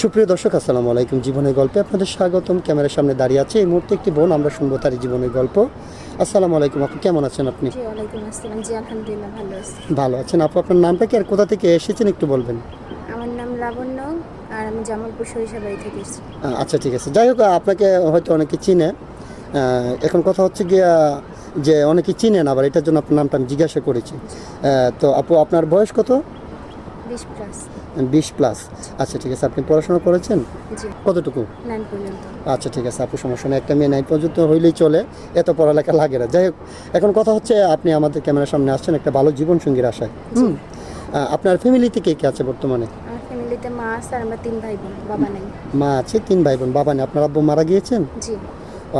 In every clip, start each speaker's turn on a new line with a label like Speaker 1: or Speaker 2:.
Speaker 1: সুপ্রিয় দর্শক আসসালামু আলাইকুম। জীবনের গল্পে আপনাদের স্বাগতম। ক্যামেরার সামনে দাঁড়িয়ে আছে এই মুহূর্তে একটি বোন আমরা শুনব তার জীবনের গল্প। আসসালামু আলাইকুম আপু কেমন আছেন আপনি?
Speaker 2: ভালো
Speaker 1: আছেন আপু আপনার নামটা কি আর কোথা থেকে এসেছেন একটু বলবেন?
Speaker 2: আমার নাম লাবণ্য আর আমি জামালপুর সরিষাবাড়ি থেকে এসেছি।
Speaker 1: আচ্ছা ঠিক আছে। যাই হোক আপনাকে হয়তো অনেকে চিনে। এখন কথা হচ্ছে গিয়া যে অনেকে চিনেন আবার এটার জন্য আপনার নামটা আমি জিজ্ঞাসা করেছি। তো আপু আপনার বয়স কত?
Speaker 2: বিশ প্লাস।
Speaker 1: বিশ প্লাস আচ্ছা ঠিক আছে আপনি পড়াশোনা করেছেন? কতটুকু? আচ্ছা ঠিক আছে আপু সমস্যা নেই। একটা মেয়ে নাইন পর্যন্ত হইলেই চলে এত পড়ালেখা লাগে না। যাই হোক এখন কথা হচ্ছে আপনি আমাদের ক্যামেরার সামনে আসছেন একটা ভালো জীবনসঙ্গীর আশায়। হুম। আপনার ফ্যামিলিতে কে কে আছে বর্তমানে?
Speaker 2: ফ্যামিলিতে মা আছে আর আমরা তিন ভাই বোন বাবা নাই।
Speaker 1: মা আছে তিন ভাই বোন বাবা নেই। আপনার আব্বু মারা গিয়েছেন?
Speaker 2: জি।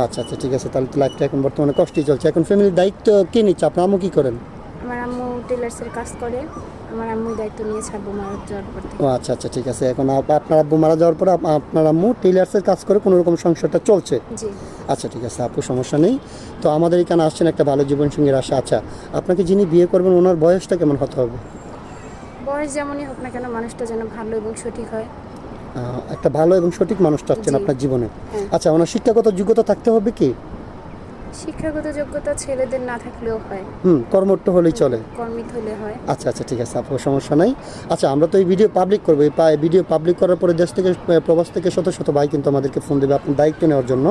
Speaker 1: আচ্ছা আচ্ছা ঠিক আছে তাহলে তো লাইফটা এখন বর্তমানে কষ্টই চলছে। এখন ফ্যামিলির দায়িত্ব কে নিচ্ছে? আপনার আম্মু কী করেন?
Speaker 2: টেলার্সের কাজ করে আমার আম্মু দায়িত্ব নিয়ে ছাড়বো মারা যাওয়ার পর থেকে।
Speaker 1: ও আচ্ছা আচ্ছা ঠিক আছে। এখন আপ- আপনার আব্বু মারা যাওয়ার পরে আপ- আপনার আম্মু টেইলার্সের কাজ করে কোনো রকম সংসারটা চলছে?
Speaker 2: জি।
Speaker 1: আচ্ছা ঠিক আছে আপু সমস্যা নেই। তো আমাদের এখানে আসছেন একটা ভালো জীবনসঙ্গীর আশা। আচ্ছা আপনাকে যিনি বিয়ে করবেন ওনার বয়সটা কেমন হতে হবে?
Speaker 2: বয়স যেমনই হোক না কেন মানুষটা যেন ভালো এবং সঠিক হয়।
Speaker 1: আহ, একটা ভালো এবং সঠিক মানুষ চাচ্ছেন
Speaker 2: জি।
Speaker 1: আপনার জীবনে।
Speaker 2: হ্যাঁ।
Speaker 1: আচ্ছা ওনার শিক্ষাগত যোগ্যতা থাকতে হবে কি?
Speaker 2: শিক্ষাগত যোগ্যতা ছেলেদের না থাকলেও হয়।
Speaker 1: হুম কর্মঠ হলেই চলে।
Speaker 2: কর্মিত হলে হয়।
Speaker 1: আচ্ছা আচ্ছা ঠিক আছে আপু সমস্যা নাই। আচ্ছা আমরা তো এই ভিডিও পাবলিক করব। এই ভিডিও পাবলিক করার পরে দেশ থেকে প্রবাস থেকে শত শত ভাই কিন্তু আমাদেরকে ফোন দেবে আপনার দায়িত্ব নেওয়ার জন্য।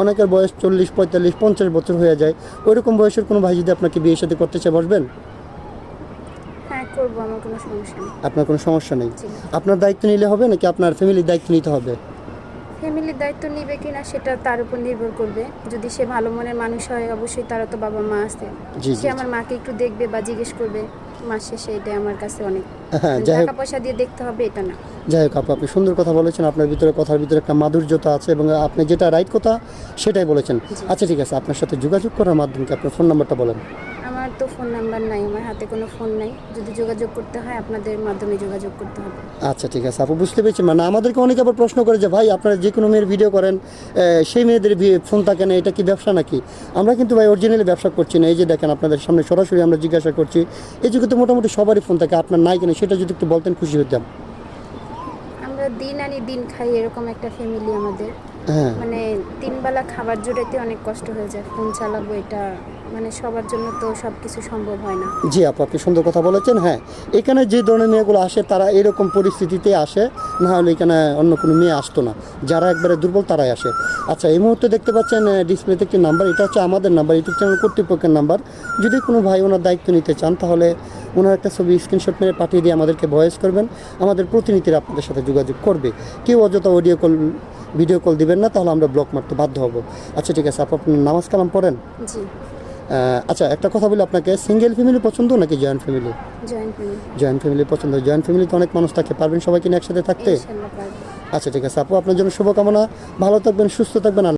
Speaker 1: অনেকের বয়স চল্লিশ পঁয়তাল্লিশ পঞ্চাশ বছর হয়ে যায়। ওই রকম বয়সের কোনো ভাই যদি আপনাকে বিয়ে সাথে করতে চায় বসবেন?
Speaker 2: হ্যাঁ করব আমার কোনো সমস্যা নেই।
Speaker 1: আপনার কোনো সমস্যা নেই? আপনার দায়িত্ব নিলে হবে নাকি আপনার ফ্যামিলির দায়িত্ব নিতে হবে?
Speaker 2: ফ্যামিলির দায়িত্ব নিবে কিনা সেটা তার উপর নির্ভর করবে। যদি সে ভালো মনের মানুষ হয় অবশ্যই তারা তো বাবা মা আছে। সে আমার মাকে একটু দেখবে বা জিজ্ঞেস করবে মাস শেষে এটাই আমার কাছে অনেক।
Speaker 1: হ্যাঁ
Speaker 2: টাকা পয়সা দিয়ে দেখতে হবে এটা না।
Speaker 1: যাই হোক আপু আপনি সুন্দর কথা বলেছেন। আপনার ভিতরে কথার ভিতরে একটা মাধুর্যতা আছে এবং আপনি যেটা রাইট কথা সেটাই বলেছেন। আচ্ছা ঠিক আছে। আপনার সাথে যোগাযোগ করার মাধ্যমে আপনার ফোন নাম্বারটা বলেন।
Speaker 2: আমার তো ফোন নাম্বার নাই আমার হাতে কোনো ফোন নাই। যদি যোগাযোগ করতে হয় আপনাদের মাধ্যমে যোগাযোগ করতে হবে।
Speaker 1: আচ্ছা ঠিক আছে। আপু বুঝতে পেরেছি। মানে আমাদেরকে অনেকে আবার প্রশ্ন করে যে ভাই আপনারা যে কোনো মেয়ের ভিডিও করেন সেই মেয়েদের ফোন থাকে না এটা কি ব্যবসা নাকি? আমরা কিন্তু ভাই অরিজিনালি ব্যবসা করছি না। এই যে দেখেন আপনাদের সামনে সরাসরি আমরা জিজ্ঞাসা করছি এই যুগে তো মোটামুটি সবারই ফোন থাকে আপনার নাই কেন সেটা যদি একটু বলতেন খুশি হতাম
Speaker 2: আমরা দিন আনি দিন খাই এরকম একটা ফ্যামিলি আমাদের। মানে তিন বেলা খাবার জোটাইতে অনেক কষ্ট হয়ে যায় ফোন চালাবো এটা মানে সবার জন্য তো সব কিছু সম্ভব হয় না।
Speaker 1: জি আপু আপনি সুন্দর কথা বলেছেন হ্যাঁ। এখানে যে ধরনের মেয়েগুলো আসে তারা এরকম পরিস্থিতিতে আসে না হলে এখানে অন্য কোনো মেয়ে আসতো না। যারা একবারে দুর্বল তারাই আসে। আচ্ছা এই মুহূর্তে দেখতে পাচ্ছেন ডিসপ্লেতে একটি নাম্বার এটা হচ্ছে আমাদের নাম্বার ইউটিউব চ্যানেল কর্তৃপক্ষের নাম্বার। যদি কোনো ভাই ওনার দায়িত্ব নিতে চান তাহলে ওনার একটা ছবি স্ক্রিনশট মেরে পাঠিয়ে দিয়ে আমাদেরকে ভয়েস করবেন। আমাদের প্রতিনিধিরা আপনাদের সাথে যোগাযোগ করবে। কেউ অযথা অডিও কল ভিডিও কল দিবেন না তাহলে আমরা ব্লক মারতে বাধ্য হব। আচ্ছা ঠিক আছে আপু আপনি নামাজ কালাম পড়েন? আচ্ছা একটা কথা বলি আপনাকে সিঙ্গেল ফ্যামিলি পছন্দ নাকি জয়েন্ট ফ্যামিলি
Speaker 2: জয়েন্ট ফ্যামিলি
Speaker 1: পছন্দ। জয়েন্ট ফ্যামিলিতে অনেক মানুষ থাকে পারবেন সবাই কিনে একসাথে থাকতে? আচ্ছা ঠিক আছে আপু আপনার জন্য শুভকামনা। ভালো থাকবেন সুস্থ থাকবেন